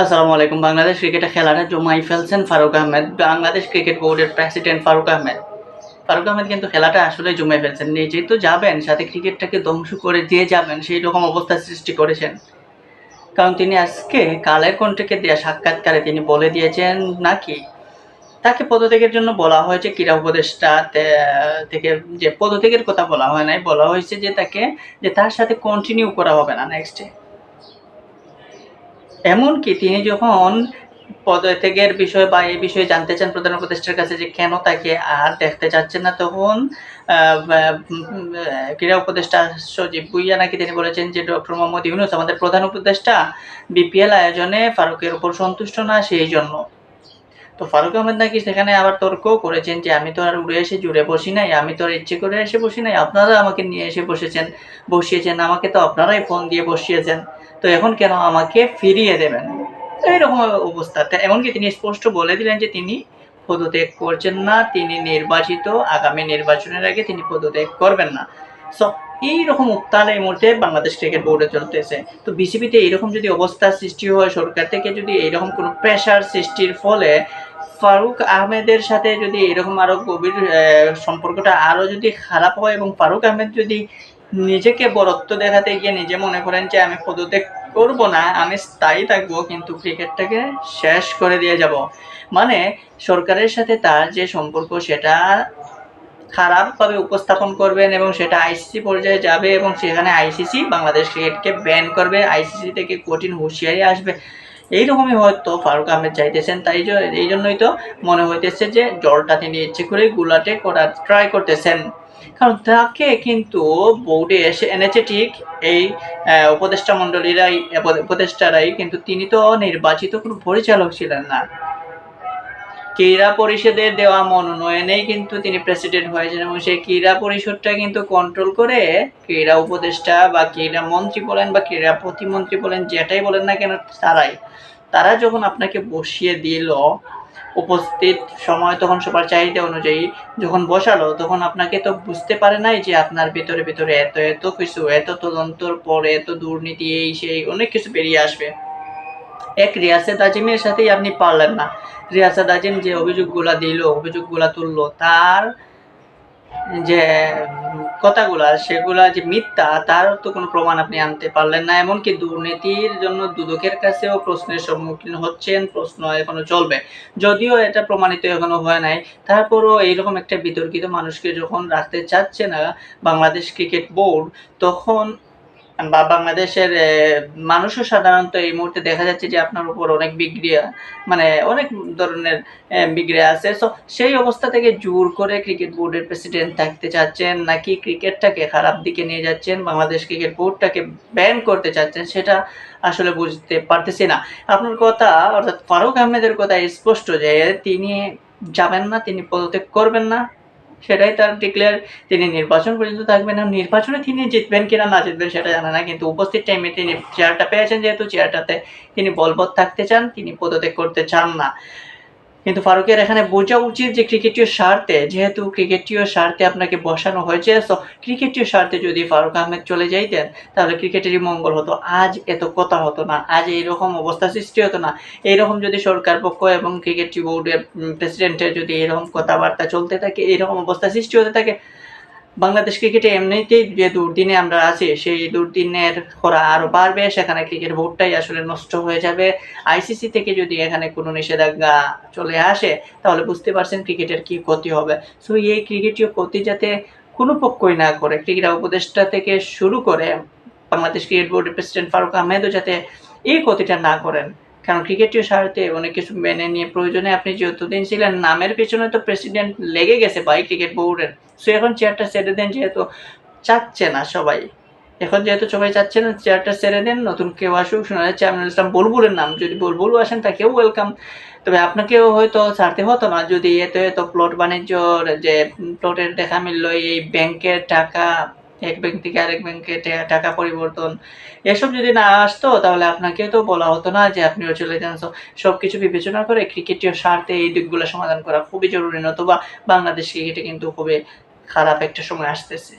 আসসালামু আলাইকুম, বাংলাদেশ ক্রিকেটে খেলাটা জমাই ফেলছেন ফারুক আহমেদ। বাংলাদেশ ক্রিকেট বোর্ডের প্রেসিডেন্ট ফারুক আহমেদ। ফারুক আহমেদ কিন্তু খেলাটা আসলে জমে ফেলছেন। নিজেই তো যাবেন, সাথে ক্রিকেটটাকে ধ্বংস করে দিয়ে যাবেন, সেই রকম অবস্থা সৃষ্টি করেছেন। কারণ তিনি আজকে কালের কণ্ঠকে দেওয়া সাক্ষাৎকারে তিনি বলে দিয়েছেন নাকি, তাকে পদত্যাগের জন্য বলা হয়েছে, ক্রীড়া উপদেষ্টা থেকে যে পদত্যাগের কথা বলা হয় নাই, বলা হয়েছে যে তাকে, যে তার সাথে কন্টিনিউ করা হবে না নেক্সটে এমনকি তিনি যখন পদত্যাগের বিষয় বা এই বিষয়ে জানতে চান প্রধান উপদেষ্টার কাছে যে কেন তাকে আর দেখতে চাচ্ছেন না, তখন ক্রীড়া উপদেষ্টা সজীব ভুইয়া নাকি তিনি বলেছেন যে ডক্টর মোহাম্মদ ইউনুস আমাদের প্রধান উপদেষ্টা, বিপিএল আয়োজনে ফারুকের উপর সন্তুষ্ট না সেই জন্য। তো ফারুক আহমেদ নাকি সেখানে আবার তর্কও করেছেন যে আমি তো আর উড়ে এসে জুড়ে বসি নাই, আমি তো আর ইচ্ছে করে এসে বসি নাই, আপনারা আমাকে নিয়ে এসে বসেছেন, বসিয়েছেন, আমাকে তো আপনারাই ফোন দিয়ে বসিয়েছেন। তো এখন কেন আমাকে ফিরিয়ে দেবেন? এইরকম অবস্থা। এমনকি তিনি স্পষ্ট বলে দিলেন যে তিনি পদত্যাগ করছেন না, তিনি নির্বাচিত, আগামী নির্বাচনের আগে তিনি পদত্যাগ করবেন না। সো এইরকম উত্তাল এই মুহূর্তে বাংলাদেশ ক্রিকেট বোর্ডে চলতেছে। তো বিসিবিতে এইরকম যদি অবস্থা সৃষ্টি হয়, সরকার থেকে যদি এইরকম কোনো প্রেশার সৃষ্টির ফলে ফারুক আহমেদের সাথে যদি এরকম আরও গভীর সম্পর্কটা আরও যদি খারাপ হয় এবং ফারুক আহমেদ যদি নিজেকে বরত্ব দেখাতে গিয়ে নিজে মনে করেন যে আমি পদত্যাগ করব না, আমি স্থায়ী থাকব, কিন্তু ক্রিকেটটাকে শেষ করে দিয়ে যাব। মানে সরকারের সাথে তার যে সম্পর্ক, সেটা খারাপভাবে উপস্থাপন করবেন এবং সেটা আইসিসি পর্যায়ে যাবে এবং সেখানে আইসিসি, বাংলাদেশ ক্রিকেটকে ব্যান করবে, আইসিসি থেকে কঠিন হুঁশিয়ারি আসবে। এইরকমই হয়তো ফারুক আহমেদ চাইতেছেন, তাই এই জন্যই তো মনে হইতেছে যে জলটা তিনি ইচ্ছে করে গুলাটে করার ট্রাই করতেছেন। কারণ তাকে কিন্তু বোর্ডে এসে এনেছে ঠিক এই উপদেষ্টা মণ্ডলীরাই উপদেষ্টারাই কিন্তু তিনি তো নির্বাচিত কোনো পরিচালক ছিলেন না। ক্রীড়া পরিষদের দেওয়া মনোনয়নেই কিন্তু তিনি প্রেসিডেন্ট হয়েছেন এবং সেই ক্রীড়া পরিষদটা কিন্তু কন্ট্রোল করে ক্রীড়া উপদেষ্টা বা ক্রীড়া মন্ত্রী বলেন বা ক্রীড়া প্রতিমন্ত্রী বলেন, যেটাই বলেন না কেন, তারাই। তারা যখন আপনাকে বসিয়ে দিল উপস্থিত সময় তখন সবার চাহিদা অনুযায়ী যখন বসালো, তখন আপনাকে তো বুঝতে পারে নাই যে আপনার ভেতরে ভেতরে এত এত কিছু, এত তদন্তর পরে এত দুর্নীতি, এই সেই, অনেক কিছু বেরিয়ে আসবে। এক রিয়াসেদ আজিমের সাথেই আপনি পারলেন না। রিয়াসেদ আজিম যে অভিযোগগুলা দিল, অভিযোগগুলা তুললো, তার যে কথাগুলা, সেগুলা যে মিথ্যা তার তো কোনো প্রমাণ আপনি আনতে পারলেন না। এমনকি দুর্নীতির জন্য দুদকের কাছেও প্রশ্নের সম্মুখীন হচ্ছেন, প্রশ্ন এখনও চলবে। যদিও এটা প্রমাণিত এখনও হয় নাই। তারপরও এইরকম একটা বিতর্কিত মানুষকে যখন রাখতে চাচ্ছে না বাংলাদেশ ক্রিকেট বোর্ড, তখন বা বাংলাদেশের মানুষও সাধারণত এই মুহূর্তে দেখা যাচ্ছে যে আপনার উপর অনেক বিক্রিয়া মানে অনেক ধরনের বিক্রিয়া আছে। সো সেই অবস্থা থেকে জোর করে ক্রিকেট বোর্ডের প্রেসিডেন্ট থাকতে চাচ্ছেন, নাকি ক্রিকেটটাকে খারাপ দিকে নিয়ে যাচ্ছেন, বাংলাদেশ ক্রিকেট বোর্ডটাকে ব্যান করতে চাচ্ছেন, সেটা আসলে বুঝতে পারতেছি না। আপনার কথা, অর্থাৎ ফারুক আহমেদের কথা স্পষ্ট যে তিনি যাবেন না, তিনি পদত্যাগ করবেন না। সেটাই তার ডিক্লেয়ার তিনি নির্বাচন পর্যন্ত থাকবেন আর নির্বাচনে তিনি জিতবেন কিনা না জিতবেন সেটা জানা না কিন্তু উপস্থিত টাইমে তিনি চেয়ারটা পেয়েছেন যেহেতু চেয়ারটাতে তিনি বলবৎ থাকতে চান, তিনি পদত্যাগ করতে চান না। কিন্তু ফারুকের এখানে বোঝা উচিত যে ক্রিকেটীয় স্বার্থে, যেহেতু ক্রিকেটীয় স্বার্থে আপনাকে বসানো হয়েছে সো ক্রিকেটীয় স্বার্থে যদি ফারুক আহমেদ চলে যাইতেন, তাহলে ক্রিকেটেরই মঙ্গল হতো। আজ এত কথা হতো না, আজ এইরকম অবস্থা সৃষ্টি হতো না। এইরকম যদি সরকার পক্ষ এবং ক্রিকেট বোর্ডের প্রেসিডেন্টের যদি এরকম কথাবার্তা চলতে থাকে এরকম অবস্থা সৃষ্টি হতে থাকে বাংলাদেশ ক্রিকেটে এমনিতেই যে দুর্দিনে আমরা আছি, সেই দুর্দিনের খরা আরও বাড়বে, সেখানে ক্রিকেট বোর্ডটাই আসলে নষ্ট হয়ে যাবে। আইসিসি থেকে যদি এখানে কোনো নিষেধাজ্ঞা চলে আসে, তাহলে বুঝতে পারছেন ক্রিকেটের কি ক্ষতি হবে। সো এই ক্রিকেটীয় ক্ষতি যাতে কোনো পক্ষই না করে ক্রিকেট উপদেষ্টা থেকে শুরু করে বাংলাদেশ ক্রিকেট বোর্ডের প্রেসিডেন্ট ফারুক আহমেদও যাতে এই ক্ষতিটা না করেন কারণ ক্রিকেটীয় স্বার্থে অনেক কিছু মেনে নিয়ে প্রয়োজনে আপনি যতদিন ছিলেন, নামের পেছনে তো প্রেসিডেন্ট লেগে গেছে ভাই ক্রিকেট বোর্ডের সো এখন চেয়ারটা ছেড়ে দেন যেহেতু চাচ্ছে না সবাই। এখন যেহেতু সবাই চাচ্ছে না চেয়ারটা ছেড়ে দেন, নতুন কেউ আসুক, শোনা যাচ্ছে আমিনুল ইসলাম বুলবুলের নাম। যদি বুলবুলও আসেন, তাকেও ওয়েলকাম তবে আপনাকেও হয়তো ছাড়তে হতো না, যদি এত এত প্লট বাণিজ্যর যে প্লটের দেখা মিললো, এই ব্যাংকের টাকা এক ব্যাংক থেকে আরেক ব্যাংকে টাকা পরিবর্তন, এসব যদি না আসতো তাহলে আপনাকে তো বলা হতো না যে আপনিও চলে যান। সব কিছু বিবেচনা করে ক্রিকেটীয় স্বার্থে এই দিকগুলো সমাধান করা খুবই জরুরি, নতুবা বাংলাদেশ ক্রিকেটে কিন্তু খুবই খারাপ একটা সময় আসতেছে।